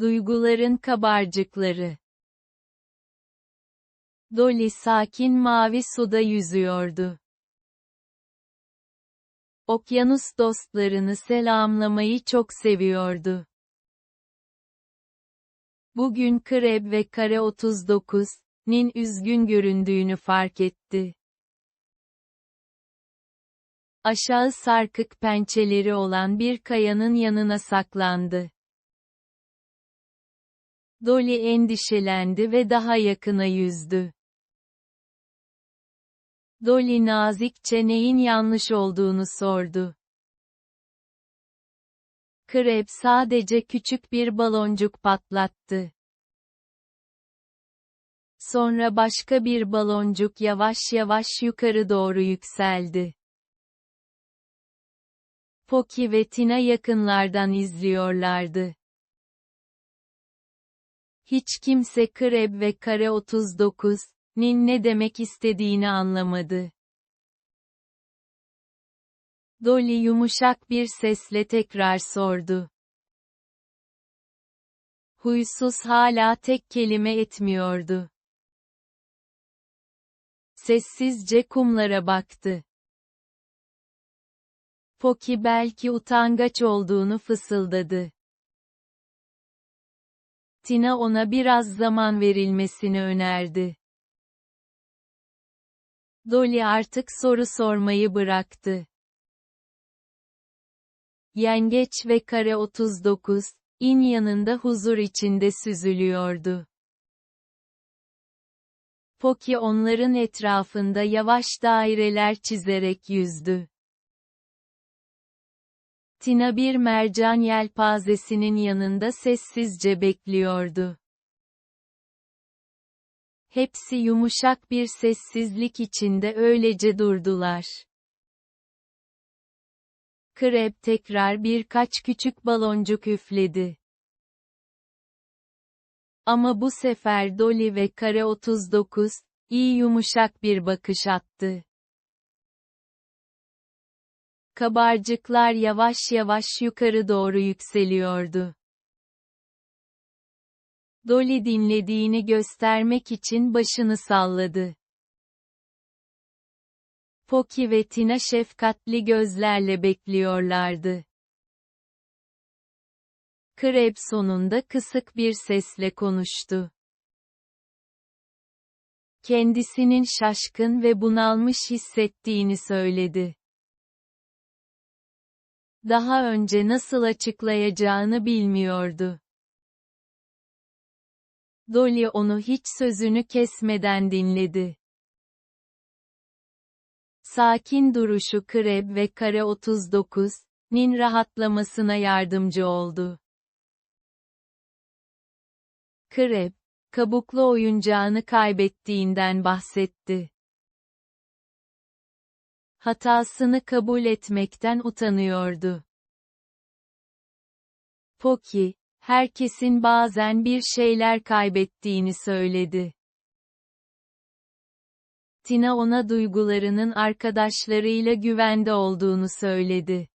Duyguların kabarcıkları. Dolly sakin mavi suda yüzüyordu. Okyanus dostlarını selamlamayı çok seviyordu. Bugün Kreb ve Kare 39, nin üzgün göründüğünü fark etti. Aşağı sarkık pençeleri olan bir kayanın yanına saklandı. Dolly endişelendi ve daha yakına yüzdü. Dolly nazikçe neyin yanlış olduğunu sordu. Krep sadece küçük bir baloncuk patlattı. Sonra başka bir baloncuk yavaş yavaş yukarı doğru yükseldi. Poki ve Tina yakınlardan izliyorlardı. Hiç kimse Kreb ve Kare 39, nin ne demek istediğini anlamadı. Dolly yumuşak bir sesle tekrar sordu. Huysuz hala tek kelime etmiyordu. Sessizce kumlara baktı. Poki belki utangaç olduğunu fısıldadı. Tina ona biraz zaman verilmesini önerdi. Dolly artık soru sormayı bıraktı. Yengeç ve kare 39, in yanında huzur içinde süzülüyordu. Poki onların etrafında yavaş daireler çizerek yüzdü. Tina bir mercan yelpazesinin yanında sessizce bekliyordu. Hepsi yumuşak bir sessizlik içinde öylece durdular. Kreb tekrar birkaç küçük baloncuk üfledi. Ama bu sefer Dolly ve Kare 39, iyi yumuşak bir bakış attı. Kabarcıklar yavaş yavaş yukarı doğru yükseliyordu. Dolly dinlediğini göstermek için başını salladı. Poki ve Tina şefkatli gözlerle bekliyorlardı. Kreb sonunda kısık bir sesle konuştu. Kendisinin şaşkın ve bunalmış hissettiğini söyledi. Daha önce nasıl açıklayacağını bilmiyordu. Dolly onu hiç sözünü kesmeden dinledi. Sakin duruşu Kreb ve Kare 39, nin rahatlamasına yardımcı oldu. Kreb, kabuklu oyuncağını kaybettiğinden bahsetti. Hatasını kabul etmekten utanıyordu. Poki, herkesin bazen bir şeyler kaybettiğini söyledi. Tina ona duygularının arkadaşlarıyla güvende olduğunu söyledi.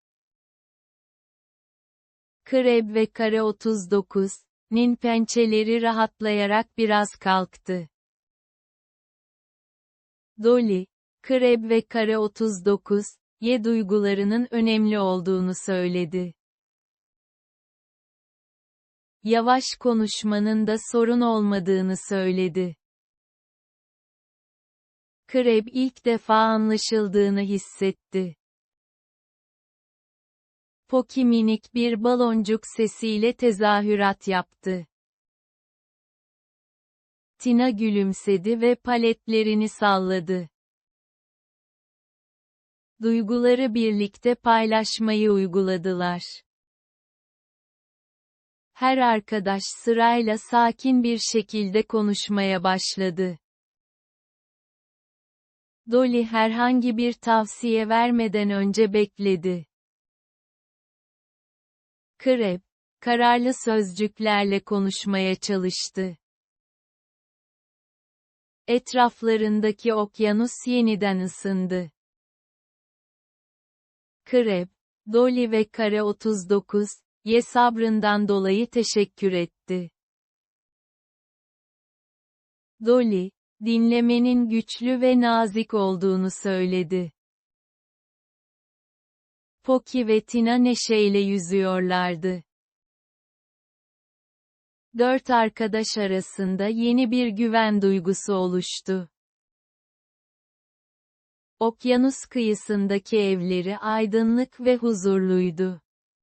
Kreb ve Kare 39, nin pençeleri rahatlayarak biraz kalktı. Dolly, Kreb ve Kare 39, ye duygularının önemli olduğunu söyledi. Yavaş konuşmanın da sorun olmadığını söyledi. Kreb ilk defa anlaşıldığını hissetti. Poki minik bir baloncuk sesiyle tezahürat yaptı. Tina gülümsedi ve paletlerini salladı. Duyguları birlikte paylaşmayı uyguladılar. Her arkadaş sırayla sakin bir şekilde konuşmaya başladı. Dolly herhangi bir tavsiye vermeden önce bekledi. Krep, kararlı sözcüklerle konuşmaya çalıştı. Etraflarındaki okyanus yeniden ısındı. Krep, Dolly ve Kare 39, Ye sabrından dolayı teşekkür etti. Dolly, dinlemenin güçlü ve nazik olduğunu söyledi. Poki ve Tina neşeyle yüzüyorlardı. Dört arkadaş arasında yeni bir güven duygusu oluştu. Okyanus kıyısındaki evleri aydınlık ve huzurluydu.